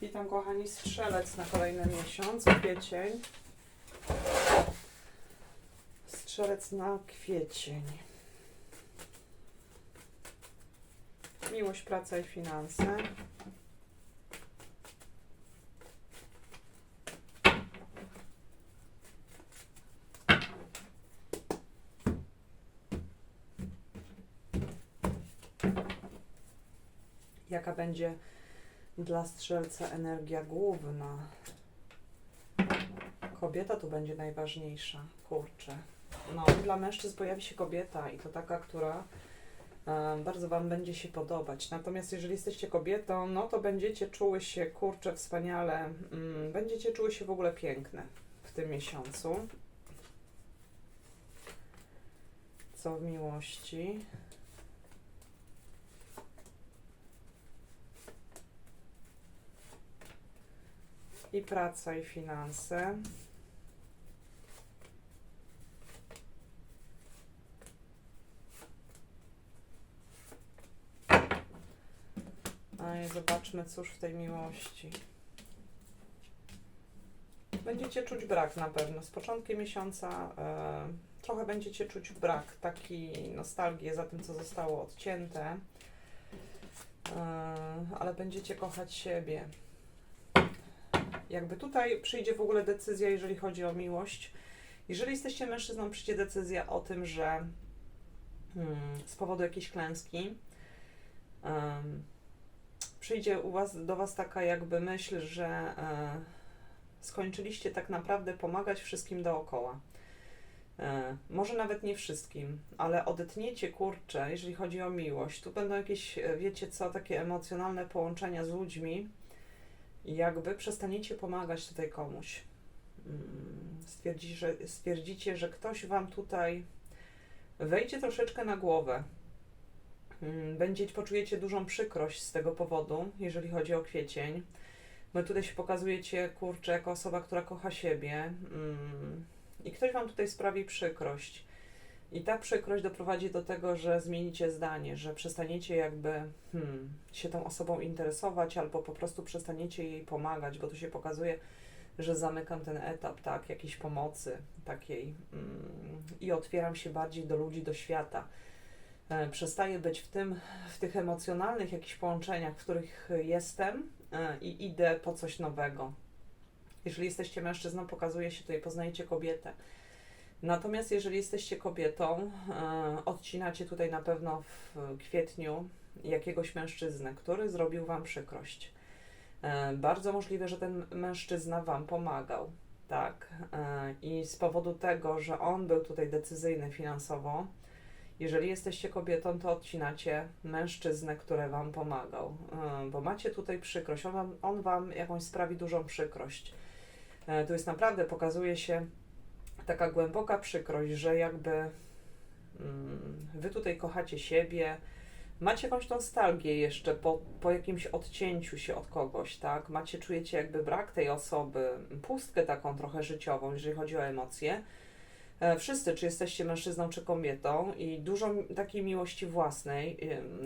Witam kochani, strzelec na kolejny miesiąc, kwiecień. Strzelec na kwiecień. Miłość, praca i finanse. Jaka będzie dla strzelca energia główna? Kobieta tu będzie najważniejsza. Kurczę. No, dla mężczyzn pojawi się kobieta i to taka, która e, bardzo Wam będzie się podobać. Natomiast jeżeli jesteście kobietą, no to będziecie czuły się, kurczę, wspaniale, mm, będziecie czuły się w ogóle piękne w tym miesiącu. Co w miłości? I praca, i finanse. A i zobaczmy, cóż w tej miłości. Będziecie czuć brak na pewno. Z początkiem miesiąca e, trochę będziecie czuć brak, taki nostalgię za tym, co zostało odcięte, e, ale będziecie kochać siebie. Jakby tutaj przyjdzie w ogóle decyzja, jeżeli chodzi o miłość. Jeżeli jesteście mężczyzną, przyjdzie decyzja o tym, że hmm, z powodu jakiejś klęski em, przyjdzie u was, do Was taka jakby myśl, że e, skończyliście tak naprawdę pomagać wszystkim dookoła. E, może nawet nie wszystkim, ale odetniecie kurcze, jeżeli chodzi o miłość. Tu będą jakieś, e, wiecie co, takie emocjonalne połączenia z ludźmi i jakby przestaniecie pomagać tutaj komuś. Mm, Stwierdzi, że, stwierdzicie, że ktoś Wam tutaj wejdzie troszeczkę na głowę. Mm, Będziecie, poczujecie dużą przykrość z tego powodu, jeżeli chodzi o kwiecień. Bo tutaj się pokazujecie, kurczę, jako osoba, która kocha siebie mm, i ktoś Wam tutaj sprawi przykrość. I ta przykrość doprowadzi do tego, że zmienicie zdanie, że przestaniecie jakby hmm, się tą osobą interesować, albo po prostu przestaniecie jej pomagać, bo tu się pokazuje, że zamykam ten etap, tak, jakiejś pomocy takiej mm, i otwieram się bardziej do ludzi, do świata. E, przestaję być w tym, w tych emocjonalnych jakichś połączeniach, w których jestem e, i idę po coś nowego. Jeżeli jesteście mężczyzną, pokazuje się tutaj, poznajecie kobietę. Natomiast jeżeli jesteście kobietą, e, odcinacie tutaj na pewno w kwietniu jakiegoś mężczyznę, który zrobił Wam przykrość. E, bardzo możliwe, że ten mężczyzna Wam pomagał, tak? E, I z powodu tego, że on był tutaj decyzyjny finansowo, jeżeli jesteście kobietą, to odcinacie mężczyznę, który Wam pomagał, bo macie tutaj przykrość, on wam, on wam jakąś sprawi dużą przykrość. Tu jest naprawdę, pokazuje się taka głęboka przykrość, że jakby mm, Wy tutaj kochacie siebie, macie jakąś nostalgię jeszcze po, po jakimś odcięciu się od kogoś, tak? Macie, czujecie jakby brak tej osoby, pustkę taką trochę życiową, jeżeli chodzi o emocje. E, Wszyscy, czy jesteście mężczyzną, czy kobietą, i dużo takiej miłości własnej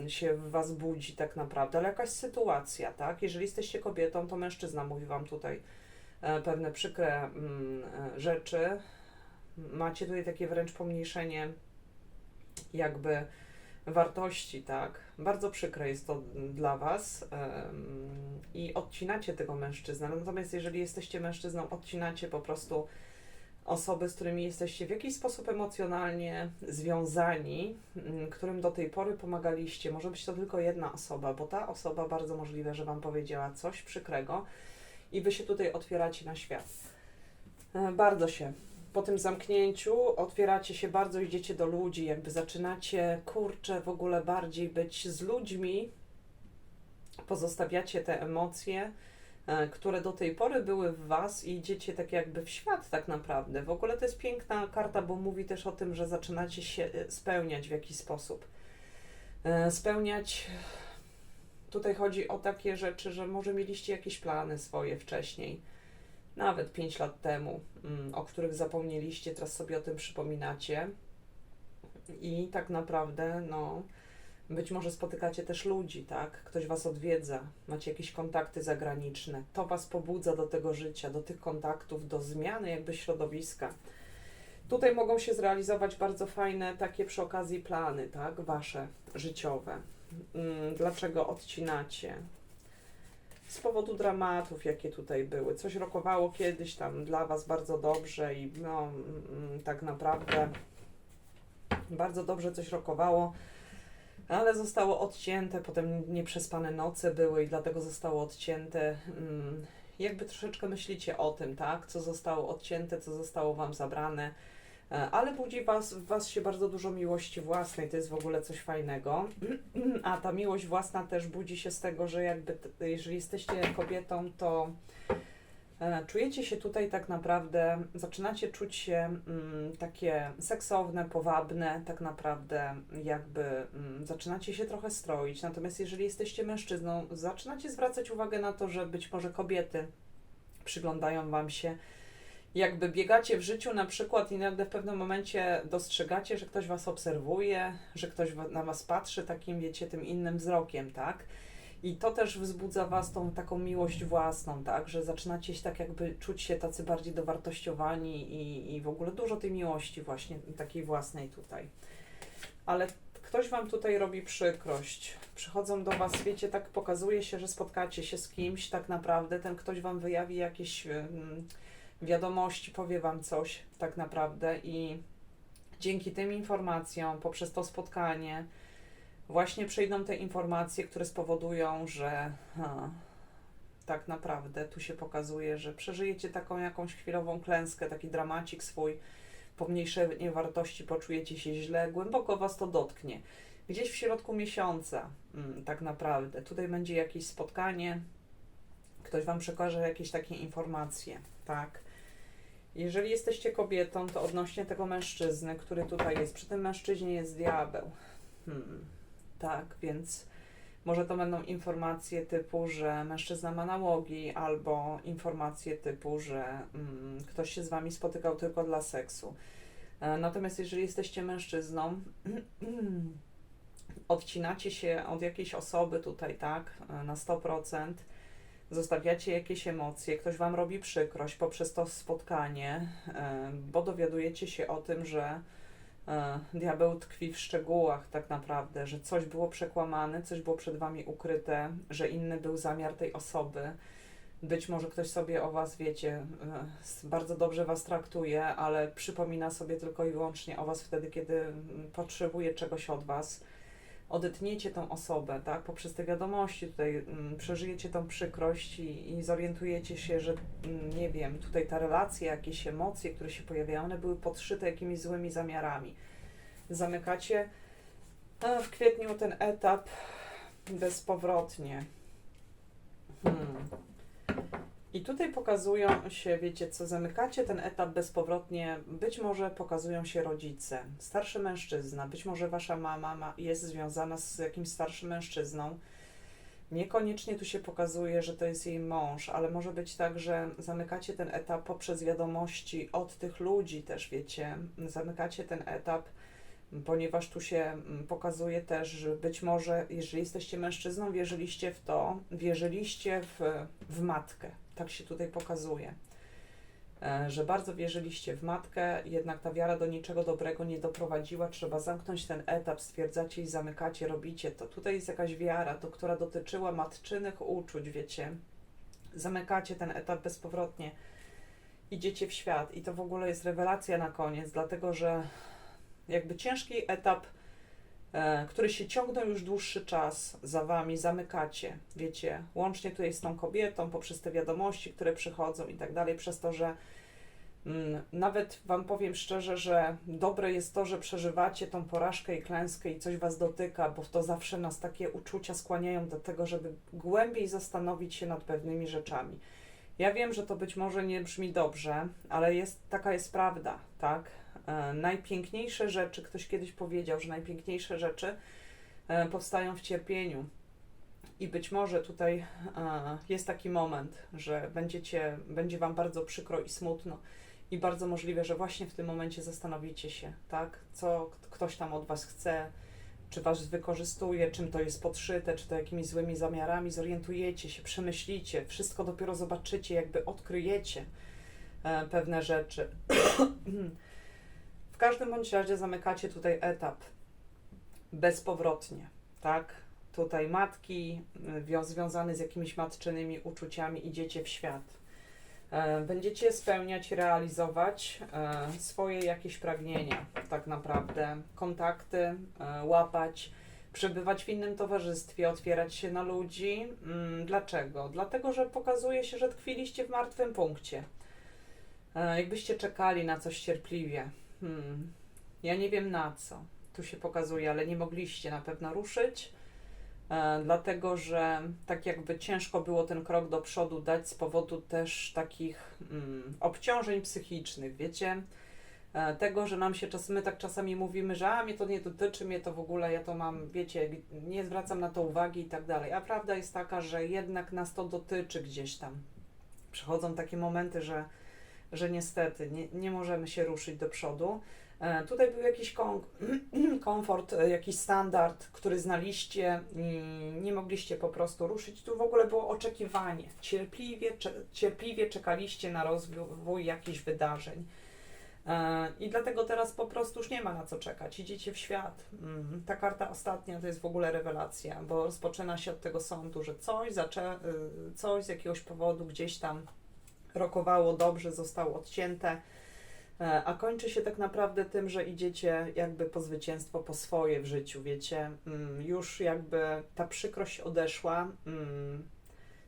się w Was budzi tak naprawdę, ale jakaś sytuacja, tak? Jeżeli jesteście kobietą, to mężczyzna mówi Wam tutaj e, pewne przykre mm, e, rzeczy. Macie tutaj takie wręcz pomniejszenie jakby wartości, tak? Bardzo przykre jest to dla Was i odcinacie tego mężczyznę. Natomiast jeżeli jesteście mężczyzną, odcinacie po prostu osoby, z którymi jesteście w jakiś sposób emocjonalnie związani, mm, którym do tej pory pomagaliście. Może być to tylko jedna osoba, bo ta osoba bardzo możliwe, że Wam powiedziała coś przykrego i Wy się tutaj otwieracie na świat. E, Bardzo się. Po tym zamknięciu otwieracie się bardzo, idziecie do ludzi, jakby zaczynacie, kurczę, w ogóle bardziej być z ludźmi, pozostawiacie te emocje, e, które do tej pory były w Was i idziecie tak jakby w świat tak naprawdę. W ogóle to jest piękna karta, bo mówi też o tym, że zaczynacie się e, spełniać w jakiś sposób. E, Spełniać, tutaj chodzi o takie rzeczy, że może mieliście jakieś plany swoje wcześniej, nawet 5 lat temu, mm, o których zapomnieliście, teraz sobie o tym przypominacie. I tak naprawdę, no, Być może spotykacie też ludzi, tak? Ktoś was odwiedza, macie jakieś kontakty zagraniczne. To was pobudza do tego życia, do tych kontaktów, do zmiany jakby środowiska. Tutaj mogą się zrealizować bardzo fajne takie przy okazji plany, tak? Wasze życiowe. Mm, Dlaczego odcinacie? Z powodu dramatów, jakie tutaj były. Coś rokowało kiedyś tam dla Was bardzo dobrze i no, mm, tak naprawdę bardzo dobrze coś rokowało, ale zostało odcięte, potem nieprzespane noce były i dlatego zostało odcięte. Mm, Jakby troszeczkę myślicie o tym, tak? Co zostało odcięte, co zostało Wam zabrane, ale budzi was, w Was się bardzo dużo miłości własnej, to jest w ogóle coś fajnego. A ta miłość własna też budzi się z tego, że jakby, jeżeli jesteście kobietą, to e, czujecie się tutaj tak naprawdę, zaczynacie czuć się mm, takie seksowne, powabne, tak naprawdę jakby mm, zaczynacie się trochę stroić. Natomiast jeżeli jesteście mężczyzną, zaczynacie zwracać uwagę na to, że być może kobiety przyglądają Wam się jakby biegacie w życiu na przykład i nagle w pewnym momencie dostrzegacie, że ktoś was obserwuje, że ktoś na was patrzy takim, wiecie, tym innym wzrokiem, tak? I to też wzbudza was tą taką miłość własną, tak? Że zaczynacie się tak jakby czuć się tacy bardziej dowartościowani i, i w ogóle dużo tej miłości właśnie takiej własnej tutaj. Ale ktoś wam tutaj robi przykrość. Przychodzą do was, wiecie, tak pokazuje się, że spotkacie się z kimś tak naprawdę, ten ktoś wam wyjawi jakieś... wiadomości, powie Wam coś tak naprawdę i dzięki tym informacjom, poprzez to spotkanie, właśnie przyjdą te informacje, które spowodują, że ha, tak naprawdę tu się pokazuje, że przeżyjecie taką jakąś chwilową klęskę, taki dramacik swój, pomniejszenie wartości, poczujecie się źle, głęboko Was to dotknie. Gdzieś w środku miesiąca, mm, tak naprawdę, tutaj będzie jakieś spotkanie, ktoś Wam przekaże jakieś takie informacje, tak? Jeżeli jesteście kobietą, to odnośnie tego mężczyzny, który tutaj jest, przy tym mężczyźnie jest diabeł. Hmm. Tak, więc może to będą informacje typu, że mężczyzna ma nałogi, albo informacje typu, że mm, ktoś się z wami spotykał tylko dla seksu. E, Natomiast jeżeli jesteście mężczyzną, odcinacie się od jakiejś osoby tutaj, tak, e, na 100%, zostawiacie jakieś emocje, ktoś wam robi przykrość poprzez to spotkanie, e, bo dowiadujecie się o tym, że e, diabeł tkwi w szczegółach tak naprawdę, że coś było przekłamane, coś było przed wami ukryte, że inny był zamiar tej osoby. Być może ktoś sobie o was, wiecie, e, bardzo dobrze was traktuje, ale przypomina sobie tylko i wyłącznie o was wtedy, kiedy potrzebuje czegoś od was odetniecie tą osobę, tak, poprzez te wiadomości tutaj mm, przeżyjecie tą przykrość i, i zorientujecie się, że mm, nie wiem, tutaj ta relacja, jakieś emocje, które się pojawiają, one były podszyte jakimiś złymi zamiarami. Zamykacie w kwietniu ten etap bezpowrotnie. Hmm. I tutaj pokazują się, wiecie co, zamykacie ten etap bezpowrotnie, być może pokazują się rodzice, starszy mężczyzna, być może wasza mama ma, jest związana z jakimś starszym mężczyzną. Niekoniecznie tu się pokazuje, że to jest jej mąż, ale może być tak, że zamykacie ten etap poprzez wiadomości od tych ludzi też, wiecie, zamykacie ten etap, ponieważ tu się mm, pokazuje też, że być może, jeżeli jesteście mężczyzną, wierzyliście w to, wierzyliście w, w matkę, tak się tutaj pokazuje. E, Że bardzo wierzyliście w matkę, jednak ta wiara do niczego dobrego nie doprowadziła. Trzeba zamknąć ten etap, stwierdzacie i zamykacie, robicie to. Tutaj jest jakaś wiara, to, która dotyczyła matczynych uczuć, wiecie. Zamykacie ten etap bezpowrotnie, idziecie w świat i to w ogóle jest rewelacja na koniec, dlatego że jakby ciężki etap, e, który się ciągnął już dłuższy czas za wami, zamykacie, wiecie, łącznie tutaj z tą kobietą, poprzez te wiadomości, które przychodzą i tak dalej, przez to, że mm, nawet wam powiem szczerze, że dobre jest to, że przeżywacie tą porażkę i klęskę i coś was dotyka, bo to zawsze nas takie uczucia skłaniają do tego, żeby głębiej zastanowić się nad pewnymi rzeczami. Ja wiem, że to być może nie brzmi dobrze, ale jest, taka jest prawda, tak? E, najpiękniejsze rzeczy, ktoś kiedyś powiedział, że najpiękniejsze rzeczy e, powstają w cierpieniu. I być może tutaj e, jest taki moment, że będziecie, będzie Wam bardzo przykro i smutno. I bardzo możliwe, że właśnie w tym momencie zastanowicie się, tak, co ktoś tam od Was chce, czy was wykorzystuje, czym to jest podszyte, czy to jakimiś złymi zamiarami, zorientujecie się, przemyślicie, wszystko dopiero zobaczycie, jakby odkryjecie pewne rzeczy. w każdym bądź razie zamykacie tutaj etap bezpowrotnie, tak? Tutaj matki y, wią- związane z jakimiś matczynymi uczuciami idziecie w świat. E, Będziecie spełniać, realizować e, swoje jakieś pragnienia, tak naprawdę, kontakty, e, łapać, przebywać w innym towarzystwie, otwierać się na ludzi. Mm, Dlaczego? Dlatego, że pokazuje się, że tkwiliście w martwym punkcie. Jakbyście czekali na coś cierpliwie. Hmm. Ja nie wiem na co tu się pokazuje, ale nie mogliście na pewno ruszyć, e, dlatego że tak jakby ciężko było ten krok do przodu dać z powodu też takich mm, obciążeń psychicznych, wiecie? E, tego, że nam się czas, my tak czasami mówimy, że a mnie to nie dotyczy, mnie to w ogóle, ja to mam, wiecie, nie zwracam na to uwagi i tak dalej. A prawda jest taka, że jednak nas to dotyczy gdzieś tam. Przychodzą takie momenty, że, że niestety nie, nie możemy się ruszyć do przodu. E, Tutaj był jakiś kom komfort, e, jakiś standard, który znaliście nie mogliście po prostu ruszyć. Tu w ogóle było oczekiwanie. Cierpliwie, cierpliwie czekaliście na rozwój jakichś wydarzeń. E, I dlatego teraz po prostu już nie ma na co czekać. Idziecie w świat. Mm, Ta karta ostatnia to jest w ogóle rewelacja, bo rozpoczyna się od tego sądu, że coś, zaczę- coś z jakiegoś powodu gdzieś tam rokowało dobrze, zostało odcięte. E, A kończy się tak naprawdę tym, że idziecie jakby po zwycięstwo, po swoje w życiu, wiecie. Mm, Już jakby ta przykrość odeszła, mm,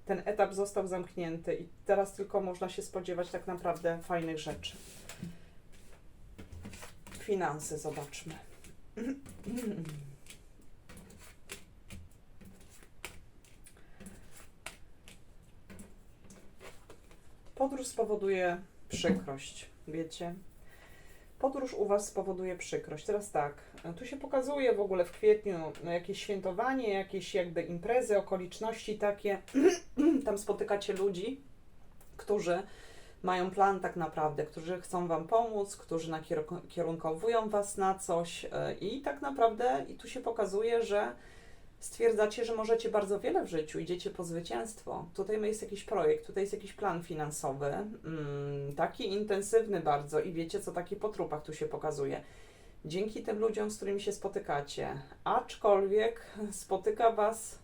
ten etap został zamknięty i teraz tylko można się spodziewać tak naprawdę fajnych rzeczy. Finanse zobaczmy. Podróż spowoduje przykrość, wiecie. Podróż u Was spowoduje przykrość. Teraz tak, tu się pokazuje w ogóle w kwietniu no, jakieś świętowanie, jakieś jakby imprezy, okoliczności takie. Tam spotykacie ludzi, którzy mają plan tak naprawdę, którzy chcą Wam pomóc, którzy nakieru- kierunkowują Was na coś e, i tak naprawdę i tu się pokazuje, że stwierdzacie, że możecie bardzo wiele w życiu, idziecie po zwycięstwo. Tutaj jest jakiś projekt, tutaj jest jakiś plan finansowy, mm, taki intensywny bardzo i wiecie, co taki po trupach tu się pokazuje. Dzięki tym ludziom, z którymi się spotykacie, aczkolwiek spotyka Was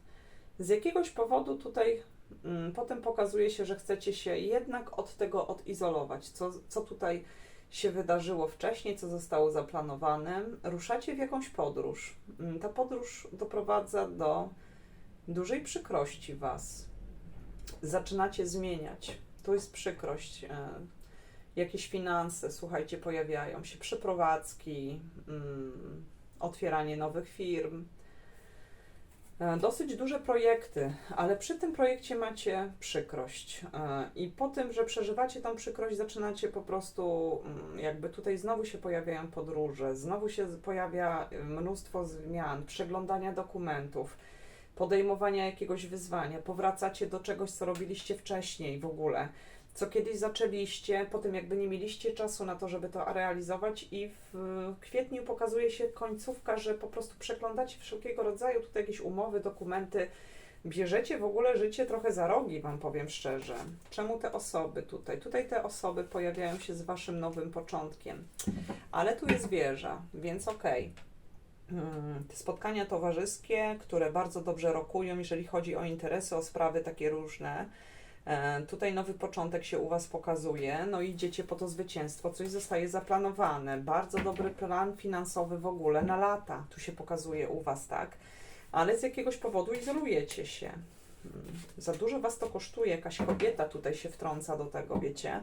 z jakiegoś powodu tutaj, mm, potem pokazuje się, że chcecie się jednak od tego odizolować. Co, co tutaj się wydarzyło wcześniej, co zostało zaplanowane. Ruszacie w jakąś podróż. Mm, Ta podróż doprowadza do dużej przykrości Was. Zaczynacie zmieniać. To jest przykrość. e, Jakieś finanse, słuchajcie, pojawiają się, przeprowadzki, mm, otwieranie nowych firm. E, Dosyć duże projekty, ale przy tym projekcie macie przykrość. E, I po tym, że przeżywacie tą przykrość, zaczynacie po prostu, mm, jakby tutaj znowu się pojawiają podróże, znowu się pojawia y, mnóstwo zmian, przeglądania dokumentów, podejmowania jakiegoś wyzwania, powracacie do czegoś, co robiliście wcześniej w ogóle, co kiedyś zaczęliście, potem jakby nie mieliście czasu na to, żeby to realizować i w kwietniu pokazuje się końcówka, że po prostu przeglądacie wszelkiego rodzaju tutaj jakieś umowy, dokumenty, bierzecie w ogóle życie trochę za rogi, Wam powiem szczerze. Czemu te osoby tutaj? Tutaj te osoby pojawiają się z Waszym nowym początkiem, ale tu jest wieża, więc okej. Mm, Te spotkania towarzyskie, które bardzo dobrze rokują, jeżeli chodzi o interesy, o sprawy takie różne. E, Tutaj nowy początek się u Was pokazuje, no idziecie po to zwycięstwo, coś zostaje zaplanowane. Bardzo dobry plan finansowy w ogóle na lata, tu się pokazuje u Was, tak? Ale z jakiegoś powodu izolujecie się. Mm, Za dużo Was to kosztuje, jakaś kobieta tutaj się wtrąca do tego, wiecie?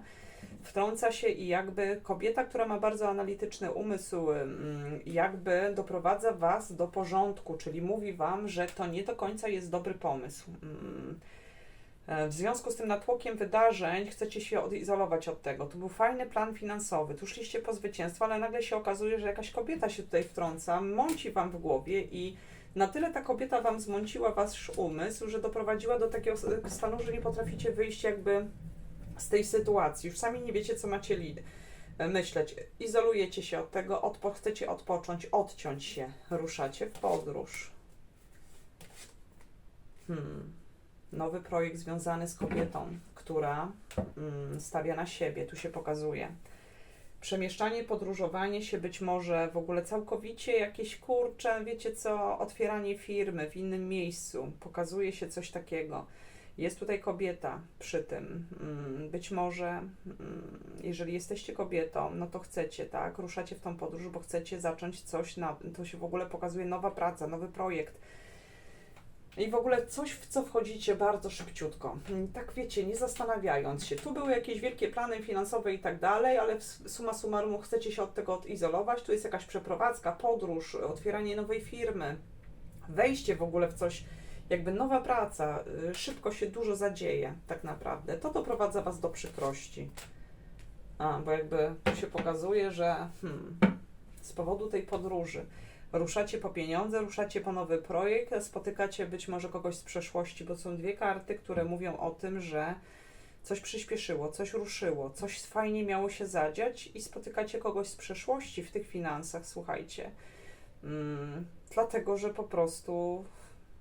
Wtrąca się i jakby kobieta, która ma bardzo analityczny umysł, mm, jakby doprowadza Was do porządku, czyli mówi Wam, że to nie do końca jest dobry pomysł. E, W związku z tym natłokiem wydarzeń chcecie się odizolować od tego. To był fajny plan finansowy, tu szliście po zwycięstwo, ale nagle się okazuje, że jakaś kobieta się tutaj wtrąca, mąci wam w głowie i na tyle ta kobieta wam zmąciła wasz umysł, że doprowadziła do takiego stanu, że nie potraficie wyjść jakby z tej sytuacji. Już sami nie wiecie, co macie e, myśleć. Izolujecie się od tego, odpo- chcecie odpocząć, odciąć się, ruszacie w podróż. Hmm. Nowy projekt związany z kobietą, która mm, stawia na siebie, tu się pokazuje. Przemieszczanie, podróżowanie się być może w ogóle całkowicie jakieś kurcze, wiecie co, otwieranie firmy w innym miejscu, pokazuje się coś takiego. Jest tutaj kobieta przy tym. Mm, Być może, mm, jeżeli jesteście kobietą, no to chcecie, tak? Ruszacie w tą podróż, bo chcecie zacząć coś, na, to się w ogóle pokazuje nowa praca, nowy projekt. I w ogóle coś, w co wchodzicie bardzo szybciutko. Mm, Tak wiecie, nie zastanawiając się. Tu były jakieś wielkie plany finansowe i tak dalej, ale suma summarum chcecie się od tego odizolować. Tu jest jakaś przeprowadzka, podróż, otwieranie nowej firmy, wejście w ogóle w coś, jakby nowa praca. y, Szybko się dużo zadzieje, tak naprawdę. To doprowadza Was do przykrości. A, bo jakby tu się pokazuje, że hmm, z powodu tej podróży ruszacie po pieniądze, ruszacie po nowy projekt, spotykacie być może kogoś z przeszłości, bo są dwie karty, które mówią o tym, że coś przyspieszyło, coś ruszyło, coś fajnie miało się zadziać i spotykacie kogoś z przeszłości w tych finansach, słuchajcie. Mm, dlatego, że po prostu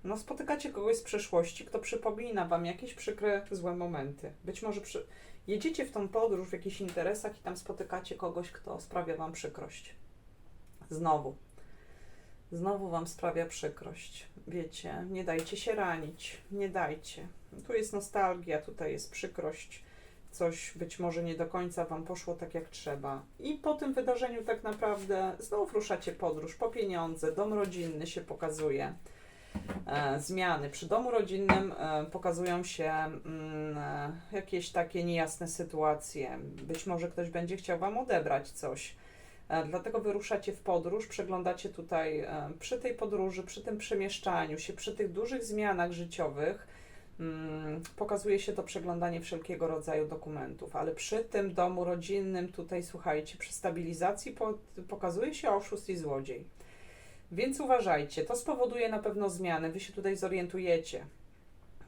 no, spotykacie kogoś z przeszłości, kto przypomina Wam jakieś przykre, złe momenty. Być może przy... jedziecie w tą podróż w jakichś interesach i tam spotykacie kogoś, kto sprawia Wam przykrość. Znowu. Znowu Wam sprawia przykrość. Wiecie, nie dajcie się ranić. Nie dajcie. Tu jest nostalgia, tutaj jest przykrość. Coś być może nie do końca Wam poszło tak jak trzeba. I po tym wydarzeniu tak naprawdę znów ruszacie podróż po pieniądze. Dom rodzinny się pokazuje. E, zmiany. Przy domu rodzinnym e, pokazują się mm, e, jakieś takie niejasne sytuacje. Być może ktoś będzie chciał Wam odebrać coś. E, Dlatego wyruszacie w podróż, przeglądacie tutaj e, przy tej podróży, przy tym przemieszczaniu się, przy tych dużych zmianach życiowych, mm, pokazuje się to przeglądanie wszelkiego rodzaju dokumentów, ale przy tym domu rodzinnym, tutaj słuchajcie, przy stabilizacji po, pokazuje się oszust i złodziej. Więc uważajcie, to spowoduje na pewno zmiany, wy się tutaj zorientujecie.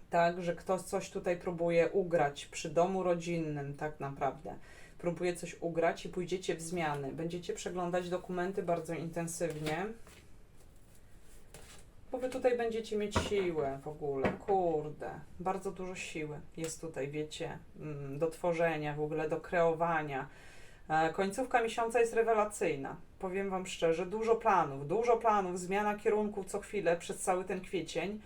Tak, że ktoś coś tutaj próbuje ugrać przy domu rodzinnym, tak naprawdę próbuje coś ugrać i pójdziecie w zmiany. Będziecie przeglądać dokumenty bardzo intensywnie. Bo wy tutaj będziecie mieć siłę w ogóle, kurde, bardzo dużo siły jest tutaj, wiecie, mm, do tworzenia, w ogóle do kreowania. E, Końcówka miesiąca jest rewelacyjna. Powiem Wam szczerze, dużo planów, dużo planów, zmiana kierunku co chwilę przez cały ten kwiecień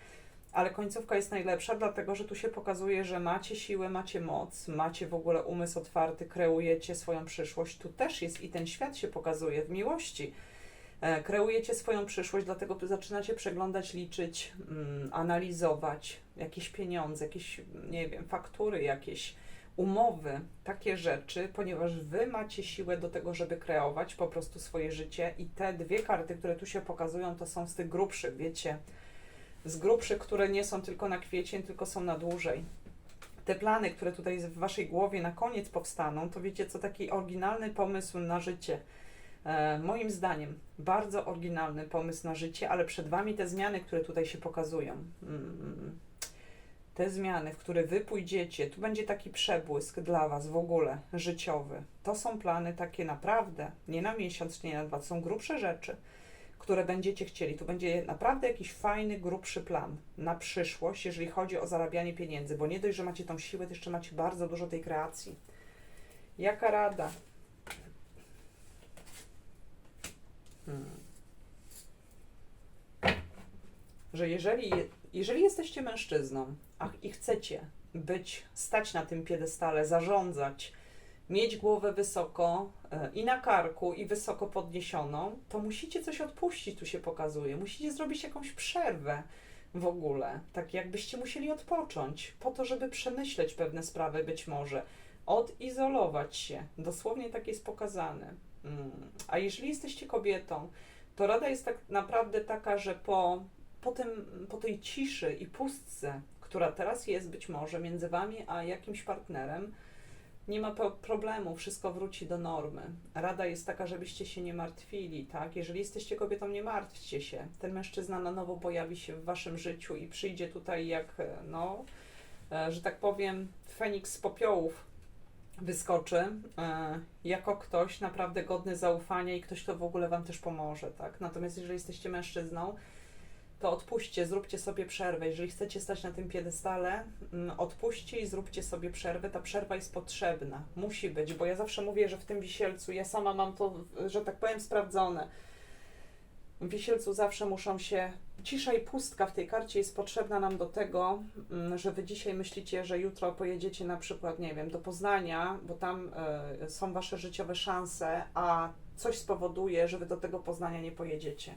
ale końcówka jest najlepsza, dlatego że tu się pokazuje, że macie siłę, macie moc, macie w ogóle umysł otwarty, kreujecie swoją przyszłość. Tu też jest i ten świat się pokazuje w miłości. E, kreujecie swoją przyszłość, dlatego tu zaczynacie przeglądać, liczyć, mm, analizować jakieś pieniądze, jakieś, nie wiem, faktury, jakieś umowy, takie rzeczy, ponieważ wy macie siłę do tego, żeby kreować po prostu swoje życie i te dwie karty, które tu się pokazują, to są z tych grubszych, wiecie, z grubszych, które nie są tylko na kwiecień, tylko są na dłużej. Te plany, które tutaj w waszej głowie na koniec powstaną, to wiecie co, taki oryginalny pomysł na życie. E, moim zdaniem bardzo oryginalny pomysł na życie, ale przed wami te zmiany, które tutaj się pokazują. Mm, te zmiany, w które wy pójdziecie, tu będzie taki przebłysk dla was w ogóle życiowy. To są plany takie naprawdę, nie na miesiąc, nie na dwa, to są grubsze rzeczy które będziecie chcieli. Tu będzie naprawdę jakiś fajny, grubszy plan na przyszłość, jeżeli chodzi o zarabianie pieniędzy, bo nie dość, że macie tą siłę, to jeszcze macie bardzo dużo tej kreacji. Jaka rada? Hmm. Że jeżeli, jeżeli jesteście mężczyzną a, i chcecie być, stać na tym piedestale, zarządzać, mieć głowę wysoko e, i na karku, i wysoko podniesioną, to musicie coś odpuścić, tu się pokazuje. Musicie zrobić jakąś przerwę w ogóle, tak jakbyście musieli odpocząć, po to, żeby przemyśleć pewne sprawy być może, odizolować się. Dosłownie tak jest pokazane. Mm. A jeżeli jesteście kobietą, to rada jest tak naprawdę taka, że po, po, tym, po tej ciszy i pustce, która teraz jest być może między wami a jakimś partnerem, nie ma problemu, wszystko wróci do normy. Rada jest taka, żebyście się nie martwili, tak? Jeżeli jesteście kobietą, nie martwcie się. Ten mężczyzna na nowo pojawi się w waszym życiu i przyjdzie tutaj jak, e, no, e, że tak powiem, Feniks z popiołów. wyskoczy e, jako ktoś naprawdę godny zaufania i ktoś, kto w ogóle Wam też pomoże, tak? Natomiast jeżeli jesteście mężczyzną, to odpuśćcie, zróbcie sobie przerwę. Jeżeli chcecie stać na tym piedestale, mm, odpuśćcie i zróbcie sobie przerwę. Ta przerwa jest potrzebna, musi być, bo ja zawsze mówię, że w tym wisielcu, ja sama mam to, że tak powiem, sprawdzone. W wisielcu zawsze muszą się. Cisza i pustka w tej karcie jest potrzebna nam do tego, mm, że wy dzisiaj myślicie, że jutro pojedziecie na przykład, nie wiem, do Poznania, bo tam e, są wasze życiowe szanse, a coś spowoduje, że wy do tego Poznania nie pojedziecie.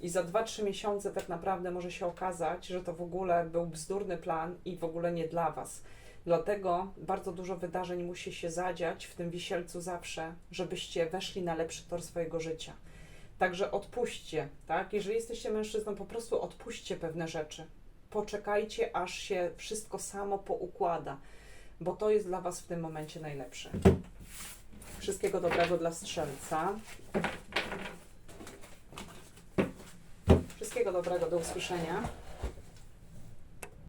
I za 2-3 miesiące tak naprawdę może się okazać, że to w ogóle był bzdurny plan i w ogóle nie dla Was. Dlatego bardzo dużo wydarzeń musi się zadziać w tym wisielcu zawsze, żebyście weszli na lepszy tor swojego życia. Także odpuśćcie, tak? Jeżeli jesteście mężczyzną, po prostu odpuśćcie pewne rzeczy. Poczekajcie, aż się wszystko samo poukłada, bo to jest dla Was w tym momencie najlepsze. Wszystkiego dobrego dla strzelca. Wszystkiego dobrego, do usłyszenia.